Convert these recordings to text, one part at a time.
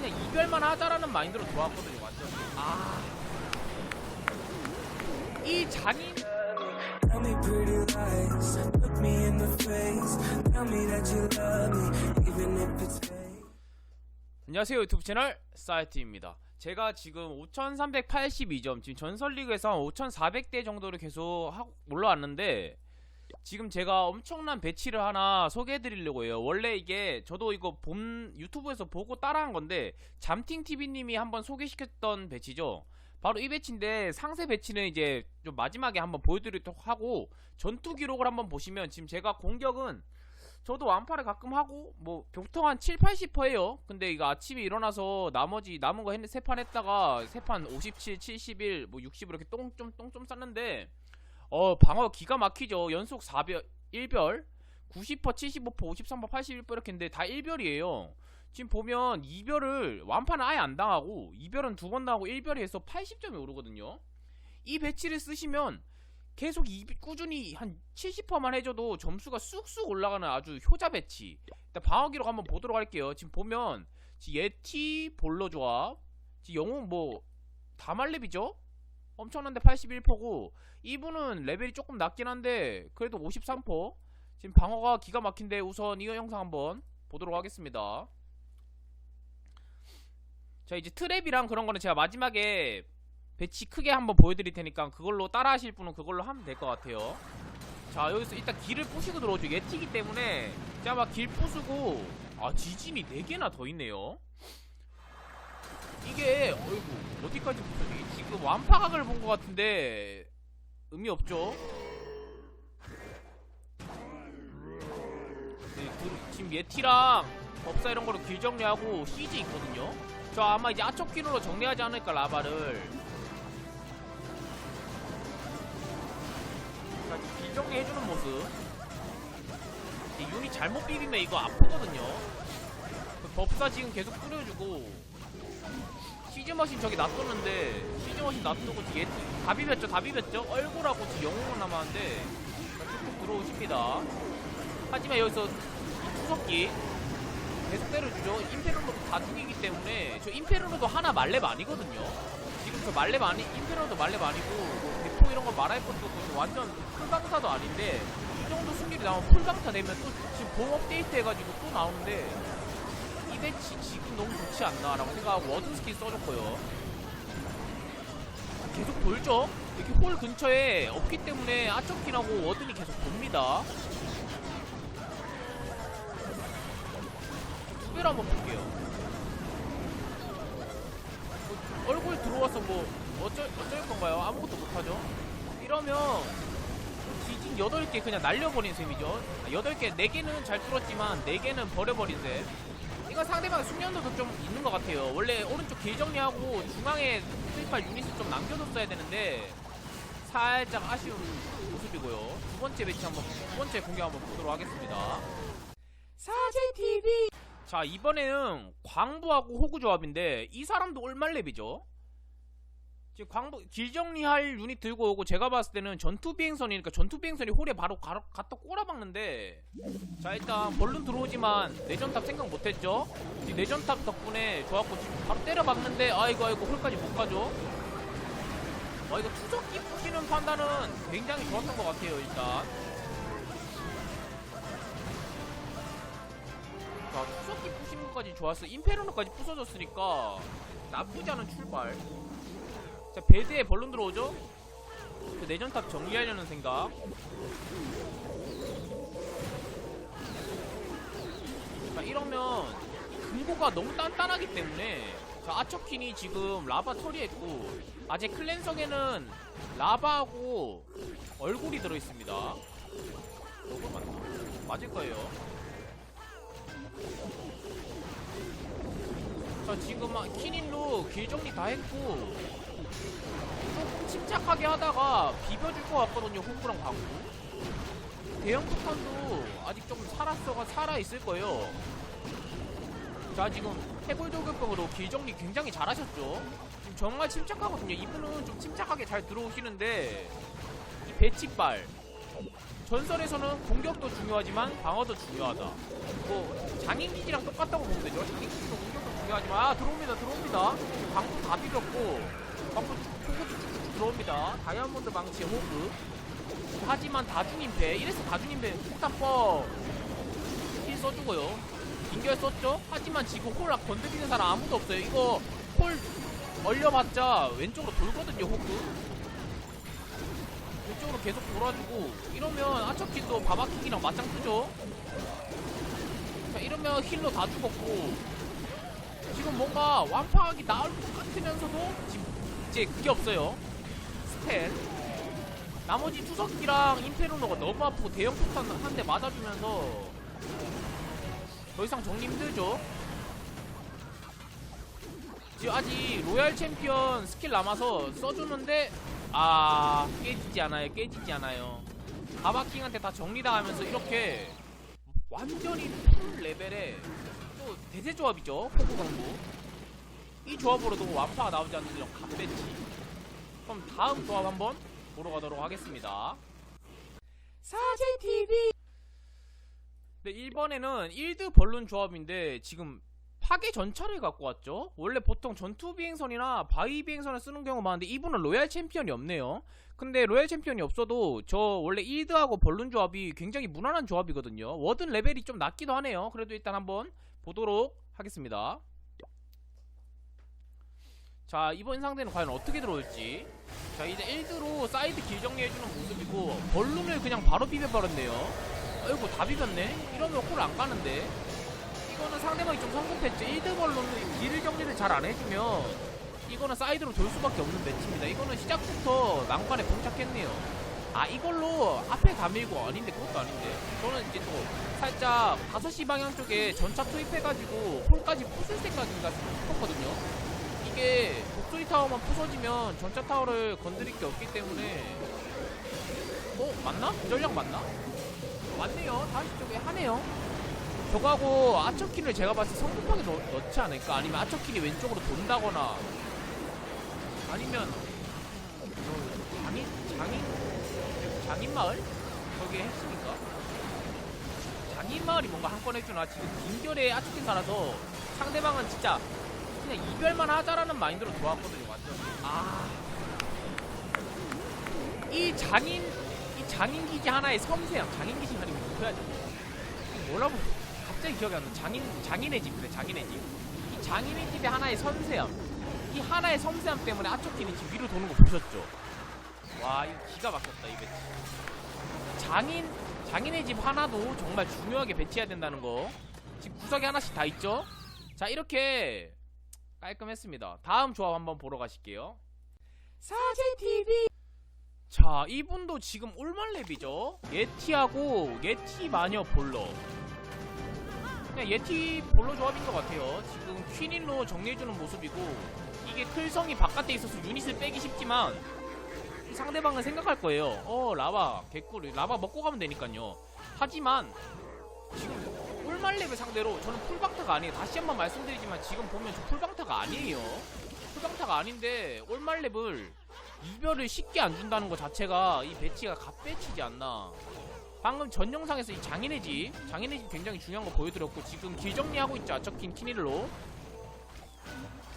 그냥 이별만 하자라는 마인드로 들어왔거든요 완전 아. 이 장인 Tell me pretty lies, look me in the face. Tell me that you love me, even if it's fake. 안녕하세요 유튜브 채널 사이트입니다 제가 지금 5382점 지금 전설리그에서 5400대 정도를 계속 하고 올라왔는데 지금 제가 엄청난 배치를 하나 소개해드리려고 해요 원래 이게 저도 이거 본 유튜브에서 보고 따라한 건데 잠팅TV님이 한번 소개시켰던 배치죠 바로 이 배치인데 상세 배치는 이제 좀 마지막에 한번 보여드리도록 하고 전투 기록을 한번 보시면 지금 제가 공격은 저도 완파를 가끔 하고 뭐 보통 한 7, 80%예요. 근데 이거 아침에 일어나서 나머지 남은 거 했는데 세 판 했다가 세 판 57, 71, 뭐 60 이렇게 똥 좀 똥 좀 쌌는데 어 방어 기가 막히죠. 연속 4별 1별 90%, 75%, 53%, 81% 이렇게 했는데 다 1별이에요. 지금 보면 2별을 완파는 아예 안 당하고 2별은 두 번 당하고 1별이 해서 80점이 오르거든요. 이 배치를 쓰시면 계속 이, 꾸준히 한 70%만 해줘도 점수가 쑥쑥 올라가는 아주 효자 배치. 일단 방어 기록 한번 보도록 할게요. 지금 보면 예티 볼로 조합, 영웅 뭐 다말렙이죠? 엄청난데 81%고 이분은 레벨이 조금 낮긴 한데 그래도 53%. 지금 방어가 기가 막힌데 우선 이 영상 한번 보도록 하겠습니다. 자 이제 트랩이랑 그런 거는 제가 마지막에 배치 크게 한번 보여드릴 테니까 그걸로 따라 하실 분은 그걸로 하면 될 것 같아요 자 여기서 일단 길을 부시고 들어오죠 예티기 때문에 자막길 부수고 아 지진이 4개나 더 있네요 이게 어이구 어디까지 부서지? 지금 완파각을 본 것 같은데 의미 없죠? 네, 그, 지금 예티랑 법사 이런 거로 길 정리하고 CG 있거든요? 저 아마 이제 아초키노로 정리하지 않을까 라바를. 자, 길 정리해주는 모습. 이제 윤이 잘못 비비면 이거 아프거든요? 그 법사 지금 계속 뿌려주고 시즈머신 저기 놔뒀는데 시즈머신 놔두고 뒤에 다 비볐죠 다 비볐죠? 얼굴하고 지금 영웅은 남았는데 자, 쭉쭉 들어오십니다. 하지만 여기서 이 투석기 계속 때려주죠. 임페르노도 다 죽이기 때문에 저 임페르노도 하나 말렙 아니거든요. 지금 저 말렙 아니 임페르노도 말렙 아니고 뭐 대포 이런 거 말할 것도 없고 완전 풀방사도 아닌데 이 정도 승률이 나오면 풀방사 내면 또 지금 보험 업데이트 해가지고 또 나오는데 이 배치 지금 너무 좋지 않나라고 생각하고 워든 스킬 써줬고요. 계속 돌죠? 이렇게 홀 근처에 없기 때문에 아초킨하고 워든이 계속 돕니다. 두 배로 한번 볼게요. 뭐, 얼굴 들어와서 뭐 어쩔, 어쩔 건가요? 아무것도 못하죠? 이러면 지진 8개 그냥 날려버린 셈이죠. 8개, 4개는 잘 뚫었지만 4개는 버려버린 셈 이건 상대방 숙련도도 좀 있는 것 같아요. 원래 오른쪽 길 정리하고 중앙에 스리팔 유닛을 좀 남겨뒀어야 되는데 살짝 아쉬운 모습이고요. 두 번째 배치 한번 두 번째 공격 한번 보도록 하겠습니다. 사제TV 자 이번에는 광부하고 호구 조합인데 이 사람도 올말렙이죠 광부 길 정리할 유닛 들고 오고 제가 봤을 때는 전투 비행선이니까 전투 비행선이 홀에 바로 가, 갖다 꼬라박는데 자 일단 벌룬 들어오지만 내전탑 생각 못했죠 내전탑 덕분에 좋았고 지금 바로 때려박는데 아이고 아이고 홀까지 못 가죠 와 이거 투석기 푸시는 판단은 굉장히 좋았던 것 같아요 일단 자, 투석기 부신 것까지 좋았어. 임페르노까지 부서졌으니까 나쁘지 않은 출발. 자, 배드에 벌룬 들어오죠? 그 내전탑 정리하려는 생각. 자, 이러면 금고가 너무 단단하기 때문에 자, 아처킨이 지금 라바 처리했고 아직 클랜석에는 라바하고 얼굴이 들어있습니다. 얼굴 맞나? 맞을 거예요. 자 지금 막 키닌로 길 정리 다 했고 조금 침착하게 하다가 비벼줄 것 같거든요 호구랑 광구. 대형 폭탄도 아직 조금 살았어가 살아있을 거예요. 자 지금 해골도격병으로 길 정리 굉장히 잘하셨죠? 지금 정말 침착하거든요. 이분은 좀 침착하게 잘 들어오시는데 이 배치발 전설에서는 공격도 중요하지만 방어도 중요하다. 뭐 장인기지랑 똑같다고 보면 되죠. 장인기지도 공격도 공격하지만 아 들어옵니다 들어옵니다. 방구 다 비볐고 포구 쭉쭉 들어옵니다. 다이아몬드 망치 호그. 하지만 다중임패 이래서 다중임패 폭탄 뻥힐 써주고요. 인결 썼죠? 하지만 지금 홀 건드리는 사람 아무도 없어요. 이거 홀 얼려봤자 왼쪽으로 돌거든요 호그. 왼쪽으로 계속 돌아주고 이러면 아처키도 바바킥이랑 맞짱 뜨죠. 자 이러면 힐러 다 죽었고 지금 뭔가 완파하기 나을 것 같으면서도 지금 이제 그게 없어요. 스텔. 나머지 투석기랑 인페르노가 너무 아프고 대형 폭탄 한 대 맞아주면서 더 이상 정리 힘들죠. 지금 아직 로얄 챔피언 스킬 남아서 써주는데 아 깨지지 않아요 깨지지 않아요. 가바킹한테 다 정리당하면서 이렇게 완전히 풀 레벨의 또 대세 조합이죠 포구 강부 이 조합으로도 완파가 나오지 않는 이런 갓배치. 그럼 다음 조합 한번 보러 가도록 하겠습니다. 사제TV 네 1번에는 1드 벌룬 조합인데 지금 파괴 전차를 갖고 왔죠? 원래 보통 전투 비행선이나 바위 비행선을 쓰는 경우가 많은데 이분은 로얄 챔피언이 없네요. 근데 로얄 챔피언이 없어도 저 원래 1드하고 벌룬 조합이 굉장히 무난한 조합이거든요. 워든 레벨이 좀 낮기도 하네요. 그래도 일단 한번 보도록 하겠습니다 자 이번 상대는 과연 어떻게 들어올지. 자 이제 1드로 사이드 길 정리해주는 모습이고 벌룬을 그냥 바로 비벼버렸네요. 아이고 다 비볐네? 이러면 홀안 가는데. 이거는 상대방이 좀 성급했죠 1드 벌룬은 길 정리를 잘 안 해주면 이거는 사이드로 돌 수밖에 없는 매치입니다. 이거는 시작부터 난관에 봉착했네요. 아 이걸로 앞에 다 밀고 아닌데 그것도 아닌데. 저는 이제 또 살짝 5시 방향 쪽에 전차 투입해가지고 홀까지 부술 생각인가 싶었거든요 이게 목소리 타워만 부서지면 전차 타워를 건드릴 게 없기 때문에. 어? 맞나? 전략 맞나? 맞네요. 다시 쪽에 하네요. 저거하고 아처키를 제가 봤을 때 성급하게 넣, 넣지 않을까? 아니면 아처키이 왼쪽으로 돈다거나. 아니면 저 장인 장인? 장인 마을? 거기에 핵심인가 장인 마을이 뭔가 한 건 해주나. 지금 빈결에 아처키 살아서 상대방은 진짜 그냥 이별만 하자라는 마인드로 들어왔거든요 완전 아이 장인 이 장인 기지 하나의 섬세함 장인 기지 하나의 뭐야 뭐라고 갑자기 기억이 안 나. 장인 장인의 집 그래 장인의 집. 이 장인의 집의 하나의 섬세함. 이 하나의 섬세함 때문에 아초키는 지금 위로 도는 거 보셨죠? 와 이거 기가 막혔다 이 배치. 장인 장인의 집 하나도 정말 중요하게 배치해야 된다는 거. 지금 구석에 하나씩 다 있죠? 자 이렇게 깔끔했습니다. 다음 조합 한번 보러 가실게요. 사제 TV. 자 이분도 지금 올말랩이죠. 예티하고 예티 마녀 볼러. 그냥 예티 볼로 조합인 것 같아요. 지금 퀸일로 정리해주는 모습이고 이게 클성이 바깥에 있어서 유닛을 빼기 쉽지만 상대방은 생각할 거예요. 어 라바 개꿀 라바 먹고 가면 되니까요. 하지만 지금 꿀말렙을 상대로 저는 풀방타가 아니에요. 다시 한번 말씀드리지만 지금 보면 저 풀방타가 아니에요. 풀방타가 아닌데 올말렙을 이별을 쉽게 안 준다는 것 자체가 이 배치가 갓배치지 않나. 방금 전 영상에서 이 장인의 집, 장인의 집 굉장히 중요한 거 보여드렸고 지금 길 정리하고 있죠 아처킨 키닐로.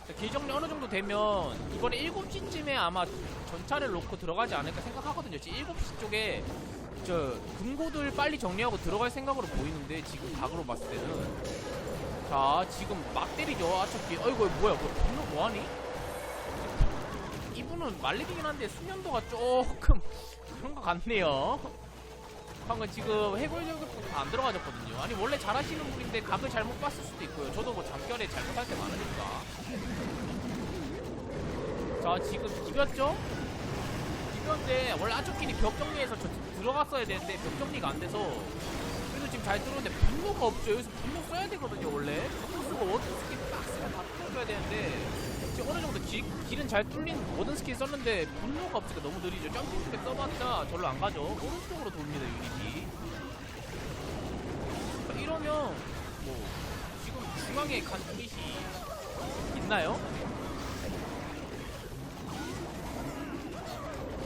자, 길 정리 어느 정도 되면 이번에 7시쯤에 아마 전차를 놓고 들어가지 않을까 생각하거든요. 지금 7시 쪽에 저 금고들 빨리 정리하고 들어갈 생각으로 보이는데 지금 각으로 봤을 때는 자 지금 막 때리죠 아처키. 어이구 뭐야 뭐 분노 뭐하니? 이분은 말리긴 한데 수면도가 조금 그런 것 같네요. 방금 지금 해골 저격도 다 안 들어가졌거든요. 아니 원래 잘하시는 분인데 각을 잘못 봤을 수도 있고요. 저도 뭐 잠결에 잘못할 때 많으니까. 자 지금 비볐죠? 비볐는데 원래 아초끼리 벽 정리해서 저 들어갔어야 되는데 벽 정리가 안 돼서 그래도 지금 잘 뚫었는데 분노가 없죠. 여기서 분노 써야 되거든요 원래. 분노 쓰고 워든 스킬 딱 쓰면 다 뚫어줘야 되는데 지금 어느 정도 길, 길은 잘 뚫린 워든 스킬 썼는데 분노가 없으니까 너무 느리죠. 점프 스킬 써봤자 절로 안 가죠. 오른쪽으로 돕니다 유닛이. 자, 이러면 뭐 지금 중앙에 간 유닛이 있나요?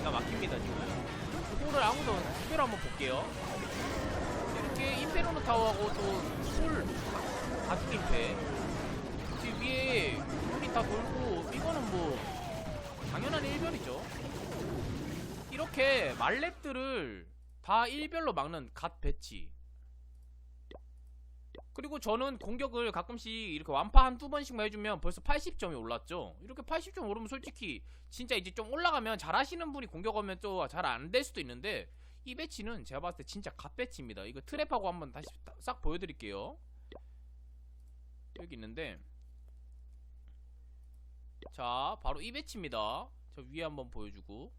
기가 막힙니다 지금. 그거를 아무도 투표를 한번 볼게요. 이렇게 임페로노 타워하고 또풀 가죽 임페 지금 위에 다 돌고 이거는 뭐 당연한 일별이죠. 이렇게 말렙들을 다 일별로 막는 갓 배치. 그리고 저는 공격을 가끔씩 이렇게 완파 한 두 번씩만 해주면 벌써 80점이 올랐죠. 이렇게 80점 오르면 솔직히 진짜 이제 좀 올라가면 잘하시는 분이 공격하면 또 잘 안 될 수도 있는데 이 배치는 제가 봤을 때 진짜 갓 배치입니다. 이거 트랩하고 한번 다시 딱- 싹 보여드릴게요. 여기 있는데 자 바로 이 배치입니다. 저 위에 한번 보여주고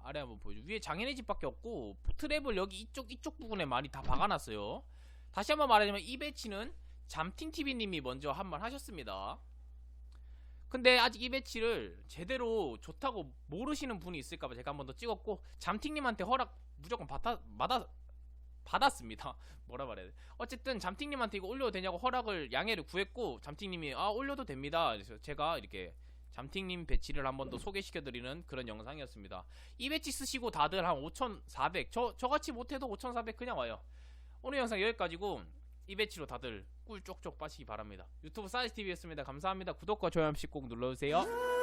아래 한번 보여주고 위에 장인의 집밖에 없고 트랩을 여기 이쪽 이쪽 부분에 많이 다 박아놨어요. 다시 한번 말하자면 이 배치는 잠팅TV님이 먼저 한번 하셨습니다. 근데 아직 이 배치를 제대로 좋다고 모르시는 분이 있을까봐 제가 한 번 더 찍었고 잠팅님한테 허락 무조건 받아, 받아, 받았습니다. 뭐라 말해야 돼? 어쨌든 잠팅님한테 이거 올려도 되냐고 허락을 양해를 구했고 잠팅님이 아 올려도 됩니다. 그래서 제가 이렇게 잠팅님 배치를 한 번 더 소개시켜드리는 그런 영상이었습니다. 이 배치 쓰시고 다들 한 5,400 저, 저같이 못해도 5,400 그냥 와요. 오늘 영상 여기까지고 이 배치로 다들 꿀 쪽쪽 빠시기 바랍니다. 유튜브 사이즈TV였습니다. 감사합니다. 구독과 좋아요 한 번씩 꼭 눌러주세요.